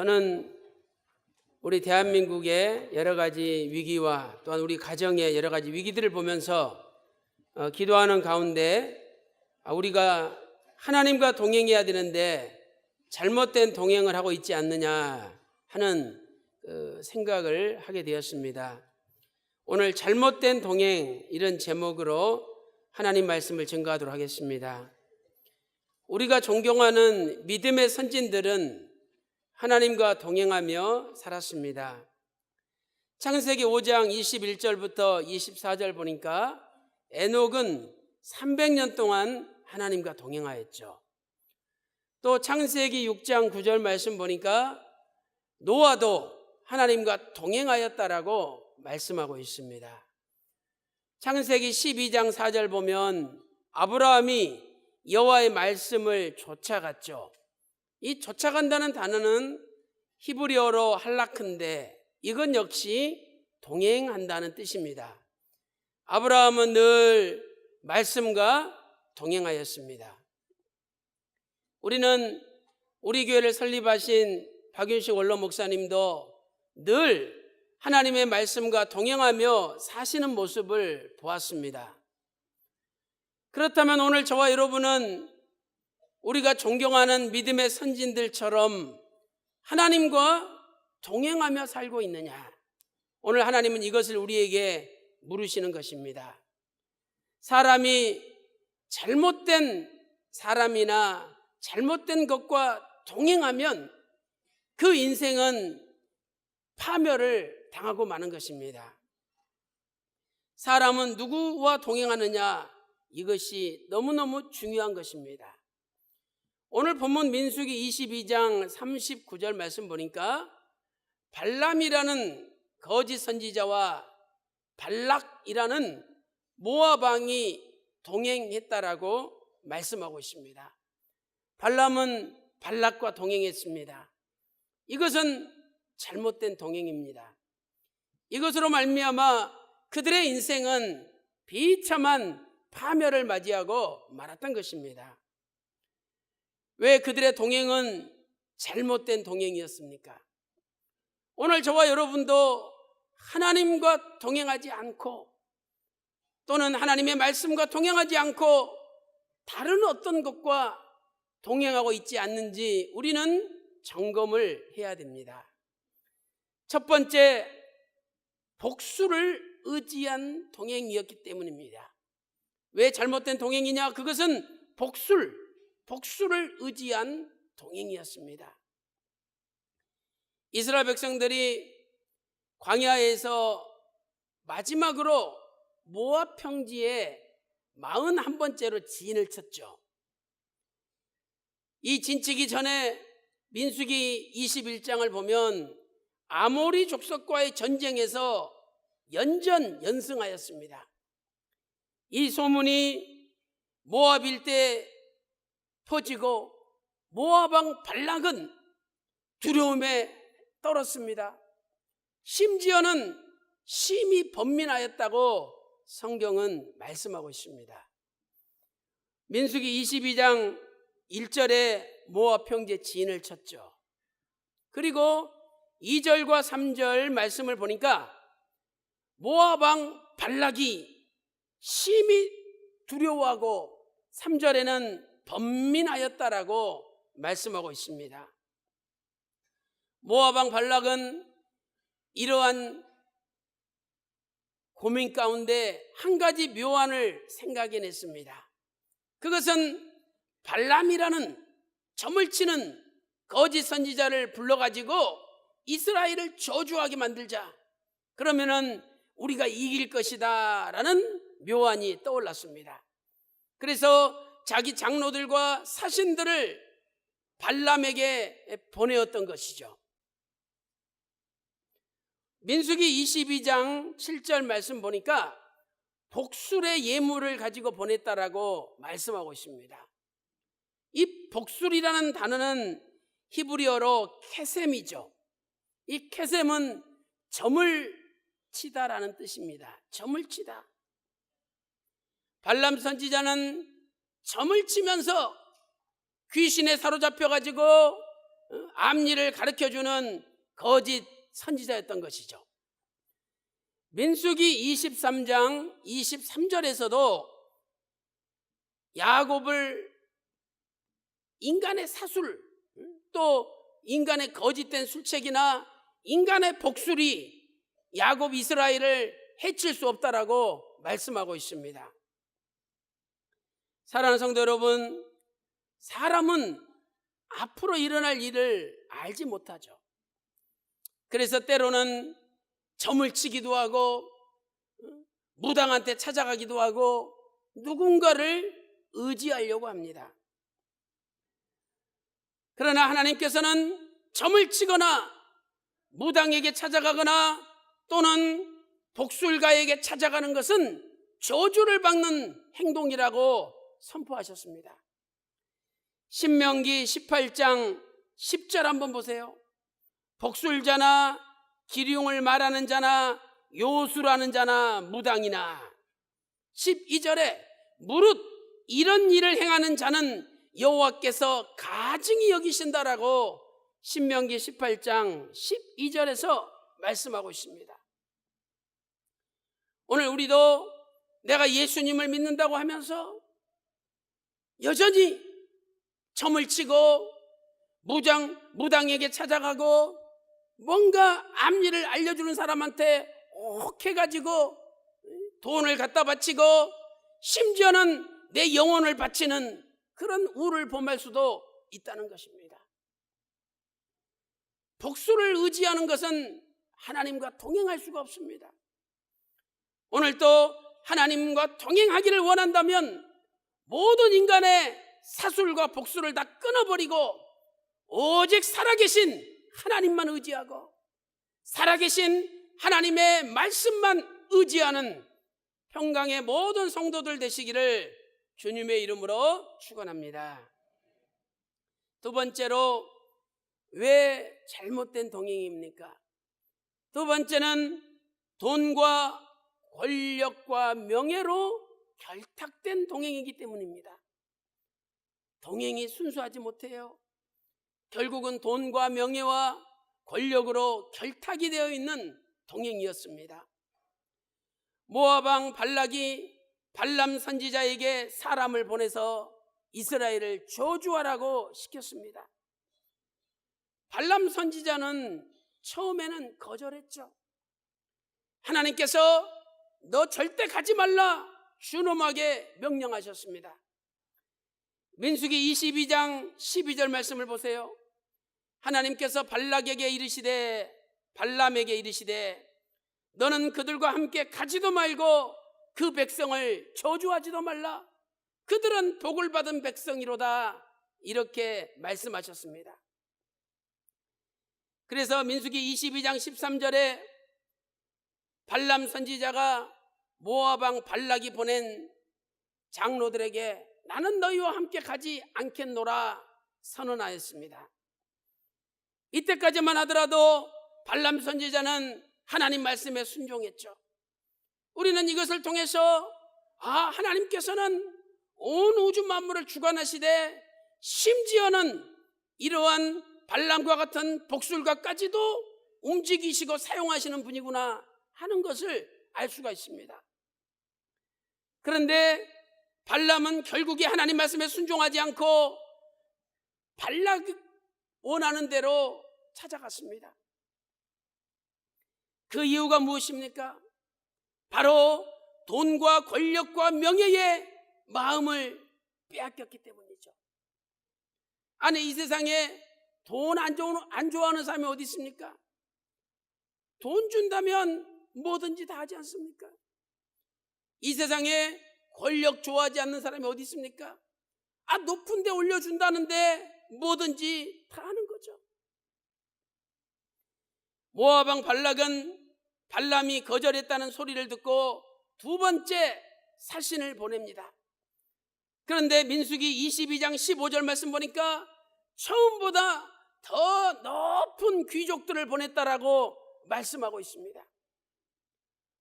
저는 우리 대한민국의 여러 가지 위기와 또한 우리 가정의 여러 가지 위기들을 보면서 어, 기도하는 가운데 아, 우리가 하나님과 동행해야 되는데 잘못된 동행을 하고 있지 않느냐 하는 그 생각을 하게 되었습니다. 오늘 잘못된 동행 이런 제목으로 하나님 말씀을 증거하도록 하겠습니다. 우리가 존경하는 믿음의 선진들은 하나님과 동행하며 살았습니다. 창세기 5장 21절부터 24절 보니까 에녹은 300년 동안 하나님과 동행하였죠. 또 창세기 6장 9절 말씀 보니까 노아도 하나님과 동행하였다라고 말씀하고 있습니다. 창세기 12장 4절 보면 아브라함이 여호와의 말씀을 쫓아갔죠. 이 쫓아간다는 단어는 히브리어로 할라크인데 이건 역시 동행한다는 뜻입니다. 아브라함은 늘 말씀과 동행하였습니다. 우리는 우리 교회를 설립하신 박윤식 원로 목사님도 늘 하나님의 말씀과 동행하며 사시는 모습을 보았습니다. 그렇다면 오늘 저와 여러분은 우리가 존경하는 믿음의 선진들처럼 하나님과 동행하며 살고 있느냐? 오늘 하나님은 이것을 우리에게 물으시는 것입니다. 사람이 잘못된 사람이나 잘못된 것과 동행하면 그 인생은 파멸을 당하고 마는 것입니다. 사람은 누구와 동행하느냐 이것이 너무너무 중요한 것입니다. 오늘 본문 민수기 22장 39절 말씀 보니까 발람이라는 거짓 선지자와 발락이라는 모아방이 동행했다라고 말씀하고 있습니다. 발람은 발락과 동행했습니다. 이것은 잘못된 동행입니다. 이것으로 말미암아 그들의 인생은 비참한 파멸을 맞이하고 말았던 것입니다. 왜 그들의 동행은 잘못된 동행이었습니까? 오늘 저와 여러분도 하나님과 동행하지 않고 또는 하나님의 말씀과 동행하지 않고 다른 어떤 것과 동행하고 있지 않는지 우리는 점검을 해야 됩니다. 첫 번째, 복수를 의지한 동행이었기 때문입니다. 왜 잘못된 동행이냐? 그것은 복술, 복수를 의지한 동행이었습니다. 이스라엘 백성들이 광야에서 마지막으로 모압 평지에 41번째로 진을 쳤죠. 이 진치기 전에 민수기 21장을 보면 아모리 족속과의 전쟁에서 연전 연승하였습니다. 이 소문이 모압 일대 퍼지고 모압왕 발락은 두려움에 떨었습니다. 심지어는 심히 번민하였다고 성경은 말씀하고 있습니다. 민수기 22장 1절에 모압 평지에 진을 쳤죠. 그리고 2절과 3절 말씀을 보니까 왕 발락이 심히 두려워하고 3절에는 번민하였다라고 말씀하고 있습니다. 왕 발락은 이러한 고민 가운데 한 가지 묘안을 생각해냈습니다. 그것은 발람이라는 점을 치는 거짓 선지자를 불러가지고 이스라엘을 저주하게 만들자. 그러면은 우리가 이길 것이다. 라는 묘안이 떠올랐습니다. 그래서 자기 장로들과 사신들을 발람에게 보내었던 것이죠. 민수기 22장 7절 말씀 보니까 복술의 예물을 가지고 보냈다라고 말씀하고 있습니다. 이 복술이라는 단어는 히브리어로 케셈이죠. 이 케셈은 점을 치다라는 뜻입니다. 점을 치다. 발람 선지자는 점을 치면서 귀신에 사로잡혀 가지고 앞일을 가르쳐 주는 거짓 선지자였던 것이죠. 민수기 23장 23절에서도 야곱을 인간의 사술 또 인간의 거짓된 술책이나 인간의 복술이 야곱 이스라엘을 해칠 수 없다라고 말씀하고 있습니다. 사랑하는 성도 여러분, 사람은 앞으로 일어날 일을 알지 못하죠. 그래서 때로는 점을 치기도 하고 무당한테 찾아가기도 하고 누군가를 의지하려고 합니다. 그러나 하나님께서는 점을 치거나 무당에게 찾아가거나 또는 복술가에게 찾아가는 것은 저주를 받는 행동이라고 선포하셨습니다. 신명기 18장 10절 한번 보세요. 복술자나 기륭을 말하는 자나 요술하는 자나 무당이나 12절에 무릇 이런 일을 행하는 자는 여호와께서 가증히 여기신다라고 신명기 18장 12절에서 말씀하고 있습니다. 오늘 우리도 내가 예수님을 믿는다고 하면서 여전히 점을 치고 무장 무당에게 찾아가고 뭔가 앞일을 알려주는 사람한테 옥해 가지고 돈을 갖다 바치고 심지어는 내 영혼을 바치는 그런 우를 범할 수도 있다는 것입니다. 복수를 의지하는 것은 하나님과 동행할 수가 없습니다. 오늘 또 하나님과 동행하기를 원한다면 모든 인간의 사술과 복수를 다 끊어버리고 오직 살아계신 하나님만 의지하고 살아계신 하나님의 말씀만 의지하는 평강의 모든 성도들 되시기를 주님의 이름으로 축원합니다. 두 번째로 왜 잘못된 동행입니까? 두 번째는 돈과 권력과 명예로 결탁된 동행이기 때문입니다. 동행이 순수하지 못해요. 결국은 돈과 명예와 권력으로 결탁이 되어 있는 동행이었습니다. 모아방 발락이 발람 선지자에게 사람을 보내서 이스라엘을 저주하라고 시켰습니다. 발람 선지자는 처음에는 거절했죠. 하나님께서 너 절대 가지 말라 준엄하게 명령하셨습니다. 민수기 22장 12절 말씀을 보세요. 하나님께서 발락에게 이르시되 발람에게 이르시되 너는 그들과 함께 가지도 말고 그 백성을 저주하지도 말라. 그들은 복을 받은 백성이로다. 이렇게 말씀하셨습니다. 그래서 민수기 22장 13절에 발람 선지자가 모아방 발락이 보낸 장로들에게 나는 너희와 함께 가지 않겠노라 선언하였습니다. 이때까지만 하더라도 발람 선지자는 하나님 말씀에 순종했죠. 우리는 이것을 통해서 아 하나님께서는 온 우주 만물을 주관하시되 심지어는 이러한 발람과 같은 복술가까지도 움직이시고 사용하시는 분이구나 하는 것을 알 수가 있습니다. 그런데 발람은 결국에 하나님 말씀에 순종하지 않고 발락 원하는 대로 찾아갔습니다. 그 이유가 무엇입니까? 바로 돈과 권력과 명예의 마음을 빼앗겼기 때문이죠. 아니 이 세상에 돈안안 좋아하는 사람이 어디 있습니까? 돈 준다면 뭐든지 다 하지 않습니까? 이 세상에 권력 좋아하지 않는 사람이 어디 있습니까? 아 높은 데 올려준다는데 뭐든지 다 하는 거죠. 모아방 발락은 발람이 거절했다는 소리를 듣고 두 번째 사신을 보냅니다. 그런데 민수기 22장 15절 말씀 보니까 처음보다 더 높은 귀족들을 보냈다라고 말씀하고 있습니다.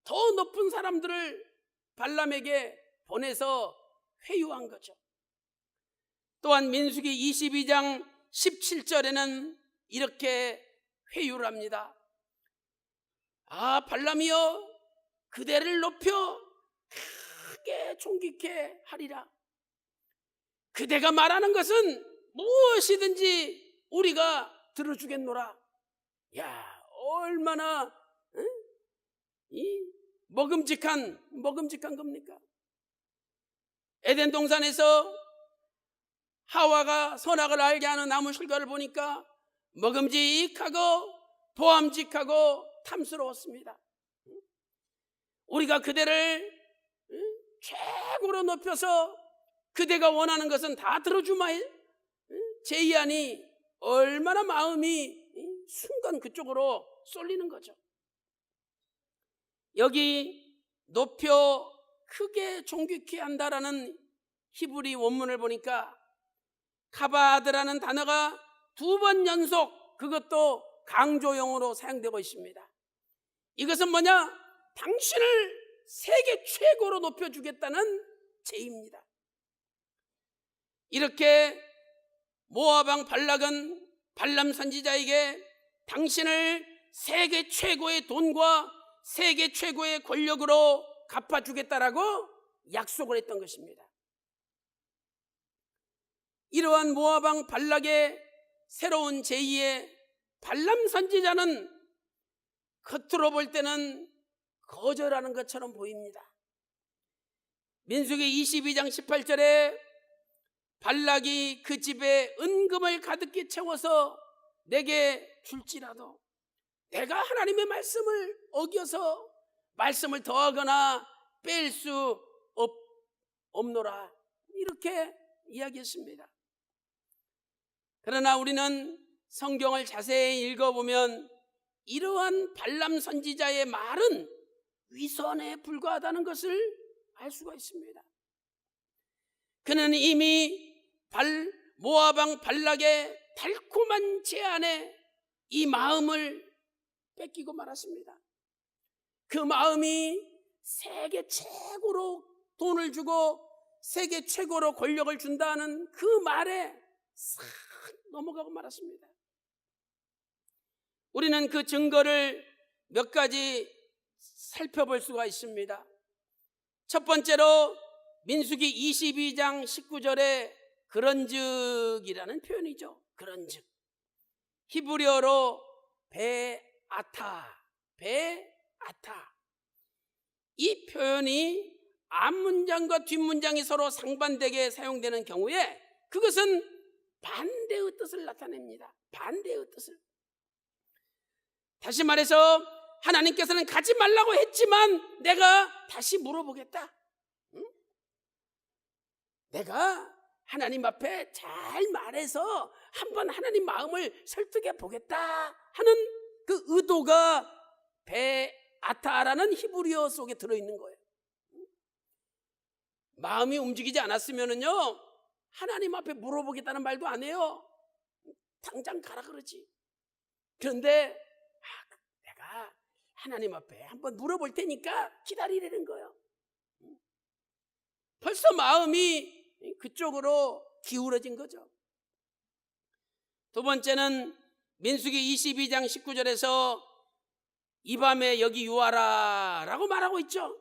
더 높은 사람들을 발람에게 보내서 회유한 거죠. 또한 민수기 22장 17절에는 이렇게 회유를 합니다. 아, 발람이여, 그대를 높여 크게 존귀케 하리라. 그대가 말하는 것은 무엇이든지 우리가 들어주겠노라. 야, 얼마나 응? 이 먹음직한 먹음직한 겁니까? 에덴 동산에서 하와가 선악을 알게 하는 나무 실과를 보니까 먹음직하고 보암직하고 탐스러웠습니다. 우리가 그대를 최고로 높여서 그대가 원하는 것은 다 들어주마이 제이안이 얼마나 마음이 순간 그쪽으로 쏠리는 거죠. 여기 높여 크게 존귀케 한다라는 히브리 원문을 보니까 카바드라는 단어가 두 번 연속 그것도 강조용으로 사용되고 있습니다. 이것은 뭐냐? 당신을 세계 최고로 높여주겠다는 제입니다. 이렇게 모아방 발락은 발람 선지자에게 당신을 세계 최고의 돈과 세계 최고의 권력으로 갚아주겠다라고 약속을 했던 것입니다. 이러한 모아방 발락의 새로운 제2의 발람 선지자는 겉으로 볼 때는 거절하는 것처럼 보입니다. 민수기 22장 18절에 발락이 그 집에 은금을 가득히 채워서 내게 줄지라도 내가 하나님의 말씀을 어겨서 말씀을 더하거나 뺄 수 없노라 이렇게 이야기했습니다. 그러나 우리는 성경을 자세히 읽어보면 이러한 발람 선지자의 말은 위선에 불과하다는 것을 알 수가 있습니다. 그는 이미 발, 모아방 발락의 달콤한 제안에 이 마음을 뺏기고 말았습니다. 그 마음이 세계 최고로 돈을 주고 세계 최고로 권력을 준다는 그 말에 싹 넘어가고 말았습니다. 우리는 그 증거를 몇 가지 살펴볼 수가 있습니다. 첫 번째로 민수기 22장 19절에 그런즉이라는 표현이죠. 그런즉. 히브리어로 베 아타, 베아타. 이 표현이 앞문장과 뒷문장이 서로 상반되게 사용되는 경우에 그것은 반대의 뜻을 나타냅니다. 반대의 뜻을. 다시 말해서 하나님께서는 가지 말라고 했지만 내가 다시 물어보겠다. 응? 내가 하나님 앞에 잘 말해서 한번 하나님 마음을 설득해 보겠다 하는 그 의도가 베아타라는 히브리어 속에 들어있는 거예요. 마음이 움직이지 않았으면은요 하나님 앞에 물어보겠다는 말도 안 해요. 당장 가라 그러지. 그런데 아, 내가 하나님 앞에 한번 물어볼 테니까 기다리라는 거예요. 벌써 마음이 그쪽으로 기울어진 거죠. 두 번째는 민수기 22장 19절에서 이 밤에 여기 유하라 라고 말하고 있죠.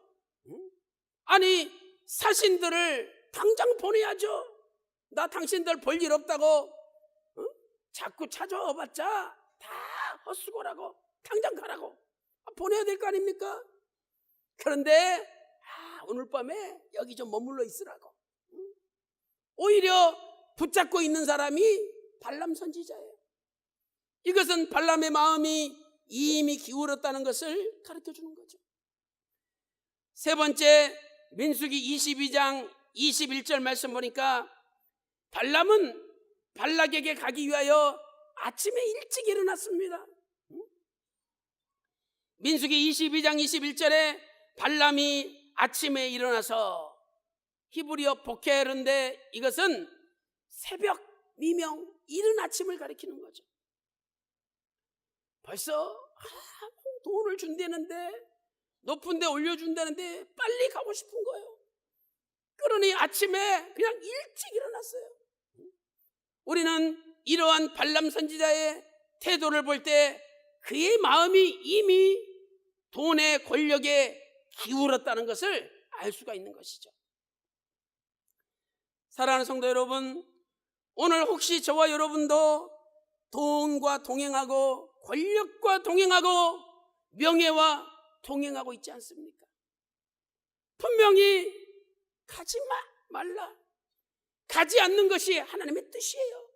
아니, 사신들을 당장 보내야죠. 나 당신들 볼 일 없다고 자꾸 찾아와봤자 다 헛수고라고 당장 가라고 보내야 될 거 아닙니까? 그런데 아, 오늘 밤에 여기 좀 머물러 있으라고. 오히려 붙잡고 있는 사람이 발람 선지자예요. 이것은 발람의 마음이 이미 기울었다는 것을 가르쳐 주는 거죠. 세 번째 민수기 22장 21절 말씀 보니까 발람은 발락에게 가기 위하여 아침에 일찍 일어났습니다. 민수기 22장 21절에 발람이 아침에 일어나서 히브리어 보케르인데 이것은 새벽, 미명, 이른 아침을 가리키는 거죠. 벌써 아, 돈을 준다는데 높은 데 올려준다는데 빨리 가고 싶은 거예요. 그러니 아침에 그냥 일찍 일어났어요. 우리는 이러한 발람 선지자의 태도를 볼 때 그의 마음이 이미 돈의 권력에 기울었다는 것을 알 수가 있는 것이죠. 사랑하는 성도 여러분, 오늘 혹시 저와 여러분도 돈과 동행하고 권력과 동행하고 명예와 동행하고 있지 않습니까? 분명히 가지 마, 말라. 가지 않는 것이 하나님의 뜻이에요.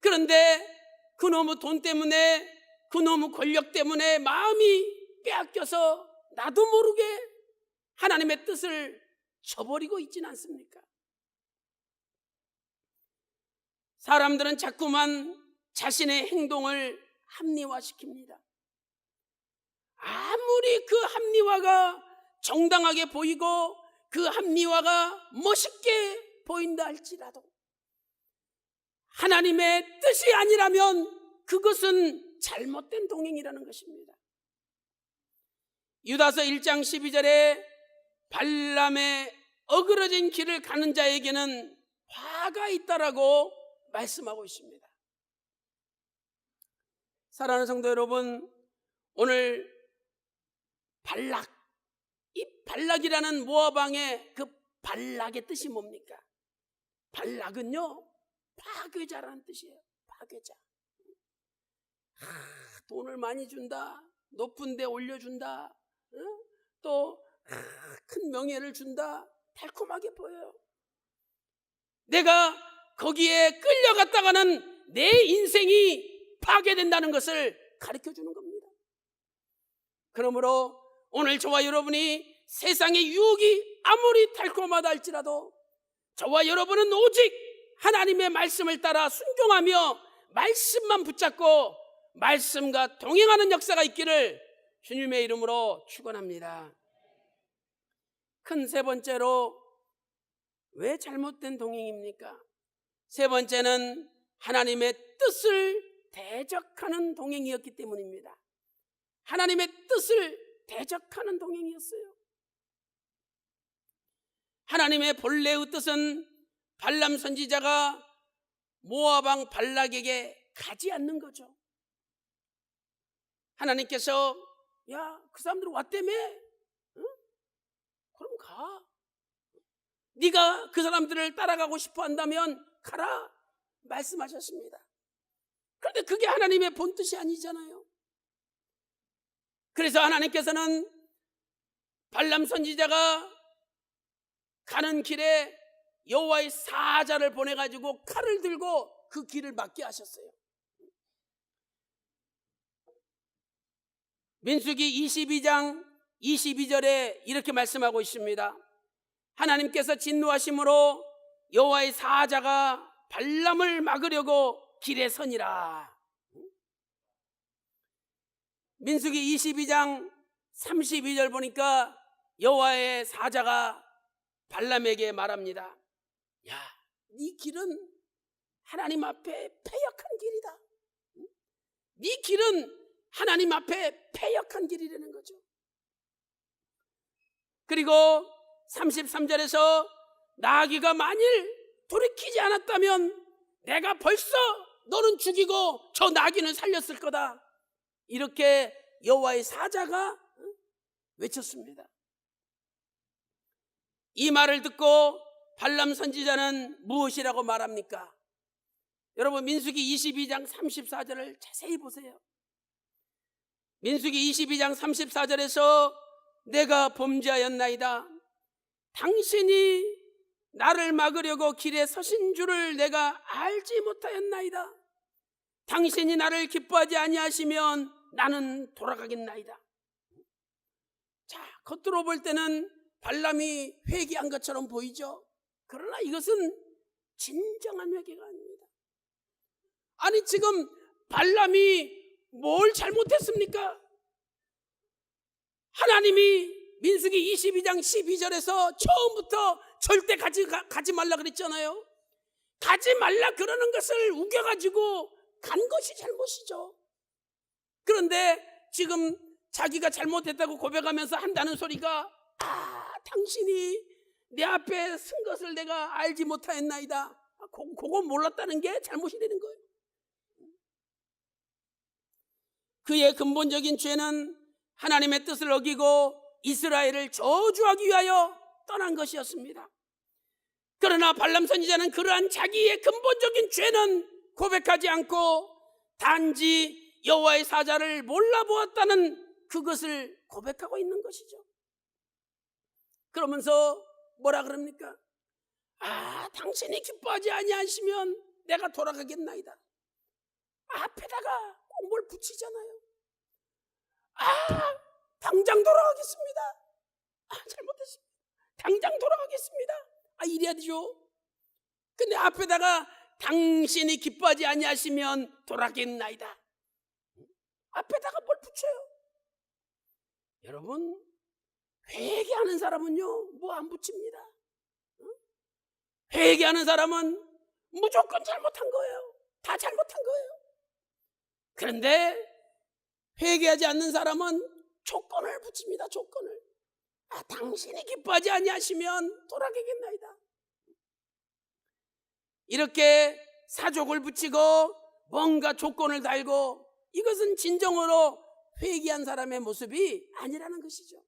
그런데 그놈의 돈 때문에 그놈의 권력 때문에 마음이 빼앗겨서 나도 모르게 하나님의 뜻을 저버리고 있진 않습니까? 사람들은 자꾸만 자신의 행동을 합리화시킵니다. 아무리 그 합리화가 정당하게 보이고 그 합리화가 멋있게 보인다 할지라도 하나님의 뜻이 아니라면 그것은 잘못된 동행이라는 것입니다. 유다서 1장 12절에 발람의 어그러진 길을 가는 자에게는 화가 있다라고 말씀하고 있습니다. 사랑하는 성도 여러분, 오늘 발락, 이 발락이라는 모아방의 그 발락의 뜻이 뭡니까? 발락은요, 파괴자라는 뜻이에요. 파괴자. 아, 돈을 많이 준다. 높은 데 올려준다. 응? 또, 아, 큰 명예를 준다. 달콤하게 보여요. 내가 거기에 끌려갔다가는 내 인생이 파괴된다는 것을 가르쳐 주는 겁니다. 그러므로 오늘 저와 여러분이 세상의 유혹이 아무리 달콤하다 할지라도 저와 여러분은 오직 하나님의 말씀을 따라 순종하며 말씀만 붙잡고 말씀과 동행하는 역사가 있기를 주님의 이름으로 축원합니다. 큰 세 번째로 왜 잘못된 동행입니까? 세 번째는 하나님의 뜻을 대적하는 동행이었기 때문입니다. 하나님의 뜻을 대적하는 동행이었어요. 하나님의 본래의 뜻은 발람 선지자가 모아방 발락에게 가지 않는 거죠. 하나님께서 야 그 사람들 왔다며 응? 그럼 가 네가 그 사람들을 따라가고 싶어 한다면 가라 말씀하셨습니다 그런데 그게 하나님의 본뜻이 아니잖아요 그래서 하나님께서는 발람 선지자가 가는 길에 여호와의 사자를 보내 가지고 칼을 들고 그 길을 막게 하셨어요. 민수기 22장 22절에 이렇게 말씀하고 있습니다. 하나님께서 진노하심으로 여호와의 사자가 발람을 막으려고 길에 서니라. 민수기 22장 32절 보니까 여호와의 사자가 발람에게 말합니다. 야, 네 길은 하나님 앞에 패역한 길이다. 네 길은 하나님 앞에 패역한 길이라는 거죠. 그리고 33절에서 나귀가 만일 돌이키지 않았다면 내가 벌써 너는 죽이고 저 나귀는 살렸을 거다. 이렇게 여호와의 사자가 외쳤습니다. 이 말을 듣고 발람 선지자는 무엇이라고 말합니까? 여러분 민수기 22장 34절을 자세히 보세요. 민수기 22장 34절에서 내가 범죄하였나이다. 당신이 나를 막으려고 길에 서신 줄을 내가 알지 못하였나이다. 당신이 나를 기뻐하지 아니하시면 나는 돌아가겠나이다. 자, 겉으로 볼 때는 발람이 회개한 것처럼 보이죠. 그러나 이것은 진정한 회개가 아닙니다. 아니 지금 발람이 뭘 잘못했습니까? 하나님이 민수기 22장 12절에서 처음부터 절대 가지, 가, 가지 말라 그랬잖아요. 가지 말라 그러는 것을 우겨가지고 간 것이 잘못이죠. 그런데 지금 자기가 잘못했다고 고백하면서 한다는 소리가 아 당신이 내 앞에 쓴 것을 내가 알지 못하였나이다. 아, 그, 그거 몰랐다는 게 잘못이 되는 거예요. 그의 근본적인 죄는 하나님의 뜻을 어기고 이스라엘을 저주하기 위하여 떠난 것이었습니다. 그러나 발람 선지자는 그러한 자기의 근본적인 죄는 고백하지 않고 단지 여호와의 사자를 몰라보았다는 그것을 고백하고 있는 것이죠. 그러면서 뭐라 그럽니까? 아, 당신이 기뻐하지 아니하시면 내가 돌아가겠나이다. 앞에다가 꼭 뭘 붙이잖아요. 아, 당장 돌아가겠습니다. 아, 잘못했습니다. 당장 돌아가겠습니다. 아, 이래야 되죠. 근데 앞에다가 당신이 기뻐하지 아니하시면 돌아가겠나이다. 앞에다가 뭘 붙여요? 여러분, 회개하는 사람은요, 뭐 안 붙입니다. 응? 회개하는 사람은 무조건 잘못한 거예요. 다 잘못한 거예요. 그런데 회개하지 않는 사람은 조건을 붙입니다. 조건을. 아, 당신이 기뻐하지 아니하시면 돌아가겠나이다. 이렇게 사족을 붙이고 뭔가 조건을 달고 이것은 진정으로 회개한 사람의 모습이 아니라는 것이죠.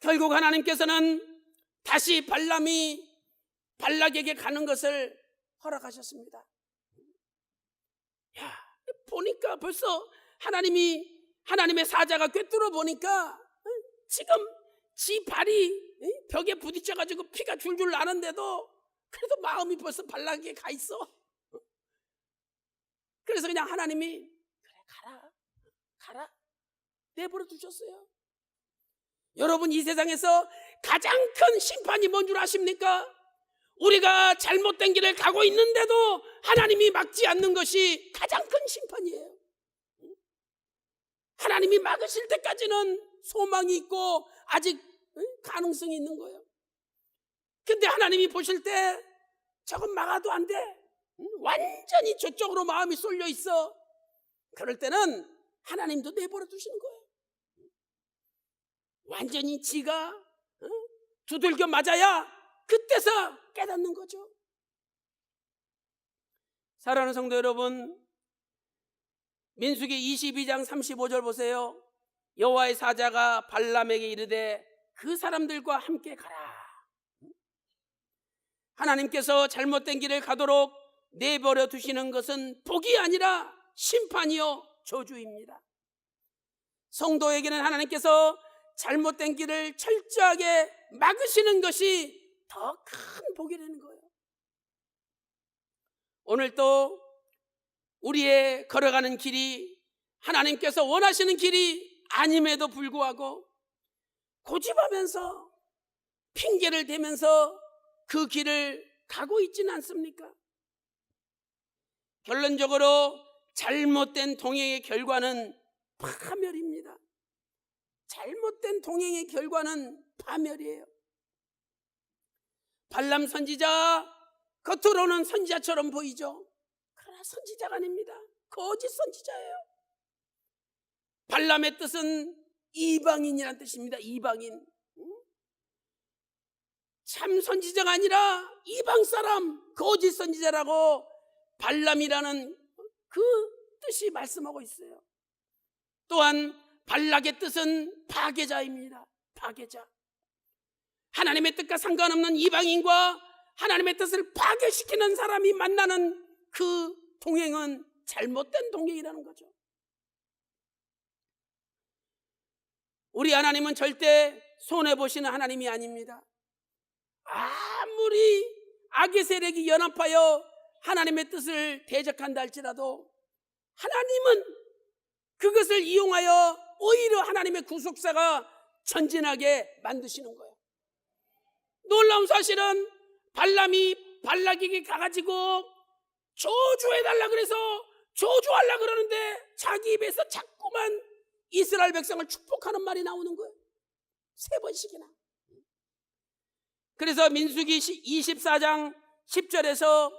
결국 하나님께서는 다시 발람이 발락에게 가는 것을 허락하셨습니다. 야, 보니까 벌써 하나님이 하나님의 사자가 꿰뚫어 보니까 지금 지 발이 벽에 부딪혀 가지고 피가 줄줄 나는데도 그래도 마음이 벌써 발락에 가 있어. 그래서 그냥 하나님이 그래 가라 가라 내버려 두셨어요. 여러분 이 세상에서 가장 큰 심판이 뭔 줄 아십니까? 우리가 잘못된 길을 가고 있는데도 하나님이 막지 않는 것이 가장 큰 심판이에요. 하나님이 막으실 때까지는 소망이 있고 아직 가능성이 있는 거예요. 근데 하나님이 보실 때 저건 막아도 안 돼. 완전히 저쪽으로 마음이 쏠려 있어. 그럴 때는 하나님도 내버려 두시는 거예요. 완전히 지가 어? 두들겨 맞아야 그때서 깨닫는 거죠. 사랑하는 성도 여러분, 민수기 22장 35절 보세요. 여호와의 사자가 발람에게 이르되 그 사람들과 함께 가라. 하나님께서 잘못된 길을 가도록 내버려 두시는 것은 복이 아니라 심판이요 저주입니다. 성도에게는 하나님께서 잘못된 길을 철저하게 막으시는 것이 더 큰 복이 되는 거예요. 오늘 또 우리의 걸어가는 길이 하나님께서 원하시는 길이 아님에도 불구하고 고집하면서 핑계를 대면서 그 길을 가고 있지는 않습니까? 결론적으로 잘못된 동행의 결과는 파멸입니다. 잘못된 동행의 결과는 파멸이에요. 발람 선지자 겉으로는 선지자처럼 보이죠. 그러나 선지자가 아닙니다. 거짓 선지자예요. 발람의 뜻은 이방인이란 뜻입니다. 이방인. 참 선지자가 아니라 이방 사람, 거짓 선지자라고 발람이라는 그 뜻이 말씀하고 있어요. 또한 발락의 뜻은 파괴자입니다. 파괴자. 하나님의 뜻과 상관없는 이방인과 하나님의 뜻을 파괴시키는 사람이 만나는 그 동행은 잘못된 동행이라는 거죠. 우리 하나님은 절대 손해보시는 하나님이 아닙니다. 아무리 악의 세력이 연합하여 하나님의 뜻을 대적한다 할지라도 하나님은 그것을 이용하여 오히려 하나님의 구속사가 전진하게 만드시는 거예요. 놀라운 사실은 발람이 발락에게 가가지고 저주해달라 그래서 저주하려 그러는데 자기 입에서 자꾸만 이스라엘 백성을 축복하는 말이 나오는 거예요. 세 번씩이나. 그래서 민수기 24장 10절에서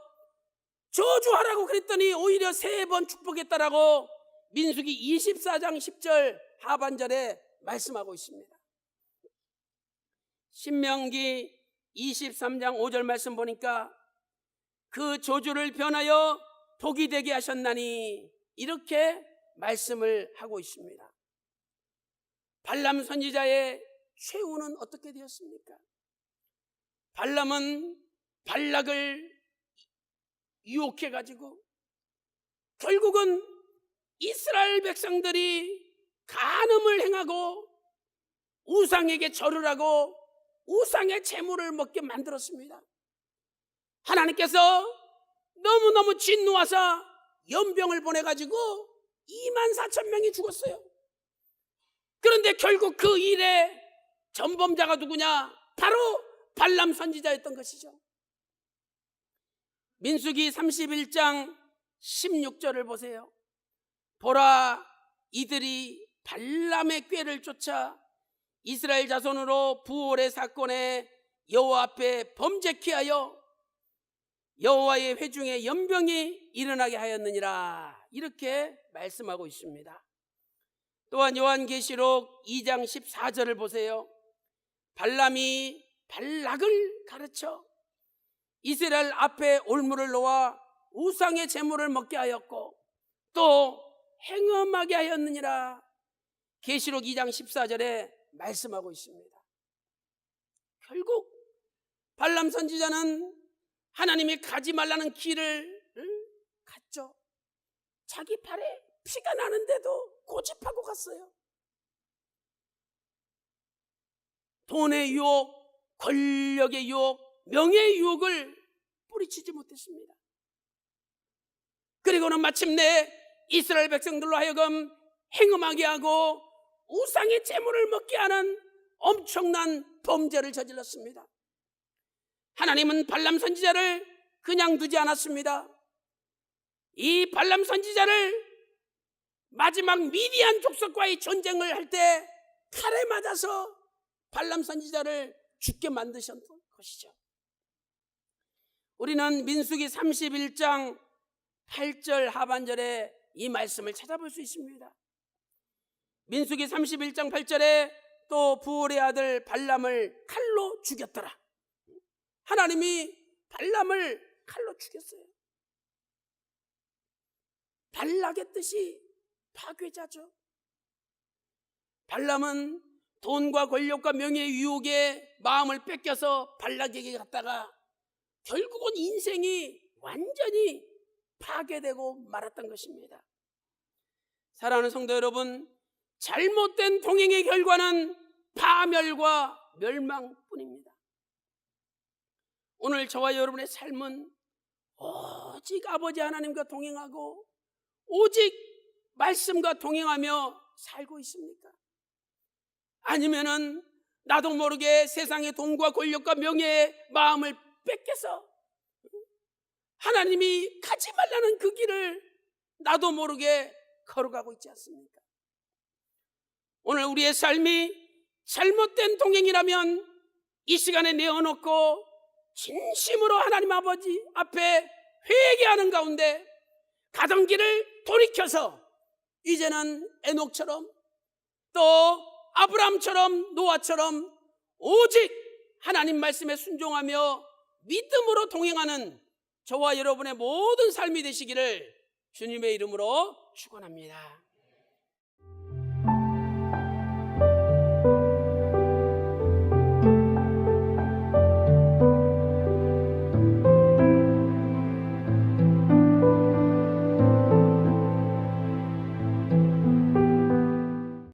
저주하라고 그랬더니 오히려 세 번 축복했다라고 민수기 24장 10절 하반절에 말씀하고 있습니다. 신명기 23장 5절 말씀 보니까 그 조주를 변하여 복이 되게 하셨나니 이렇게 말씀을 하고 있습니다. 발람 선지자의 최후는 어떻게 되었습니까? 발람은 발락을 유혹해 가지고 결국은 이스라엘 백성들이 간음을 행하고 우상에게 절을 하고 우상의 재물을 먹게 만들었습니다. 하나님께서 너무너무 진노하사 연병을 보내가지고 2만 4천 명이 죽었어요. 그런데 결국 그 일의 전범자가 누구냐? 바로 발람 선지자였던 것이죠. 민수기 31장 16절을 보세요. 보라 이들이 발람의 꾀를 쫓아 이스라엘 자손으로 부월의 사건에 여호와 앞에 범죄케 하여 여호와의 회중에 연병이 일어나게 하였느니라 이렇게 말씀하고 있습니다. 또한 요한계시록 2장 14절을 보세요. 발람이 발락을 가르쳐 이스라엘 앞에 올무를 놓아 우상의 재물을 먹게 하였고 또 행음하게 하였느니라 계시록 2장 14절에 말씀하고 있습니다. 결국 발람 선지자는 하나님이 가지 말라는 길을 갔죠. 자기 팔에 피가 나는데도 고집하고 갔어요. 돈의 유혹, 권력의 유혹, 명예의 유혹을 뿌리치지 못했습니다. 그리고는 마침내 이스라엘 백성들로 하여금 행음하게 하고 우상의 재물을 먹게 하는 엄청난 범죄를 저질렀습니다. 하나님은 발람 선지자를 그냥 두지 않았습니다. 이 발람 선지자를 마지막 미디안 족속과의 전쟁을 할 때 칼에 맞아서 발람 선지자를 죽게 만드셨던 것이죠. 우리는 민수기 31장 8절 하반절에 이 말씀을 찾아볼 수 있습니다. 민수기 31장 8절에 또 부올의 아들 발람을 칼로 죽였더라. 하나님이 발람을 칼로 죽였어요. 발락의 뜻이 파괴자죠. 발람은 돈과 권력과 명예의 유혹에 마음을 뺏겨서 발락에게 갔다가 결국은 인생이 완전히 파괴되고 말았던 것입니다. 사랑하는 성도 여러분, 잘못된 동행의 결과는 파멸과 멸망뿐입니다. 오늘 저와 여러분의 삶은 오직 아버지 하나님과 동행하고 오직 말씀과 동행하며 살고 있습니까? 아니면은 나도 모르게 세상의 돈과 권력과 명예의 마음을 뺏겨서 하나님이 가지 말라는 그 길을 나도 모르게 걸어가고 있지 않습니까? 오늘 우리의 삶이 잘못된 동행이라면 이 시간에 내어놓고 진심으로 하나님 아버지 앞에 회개하는 가운데 가던 길을 돌이켜서 이제는 에녹처럼 또 아브람처럼 노아처럼 오직 하나님 말씀에 순종하며 믿음으로 동행하는 저와 여러분의 모든 삶이 되시기를 주님의 이름으로 축원합니다.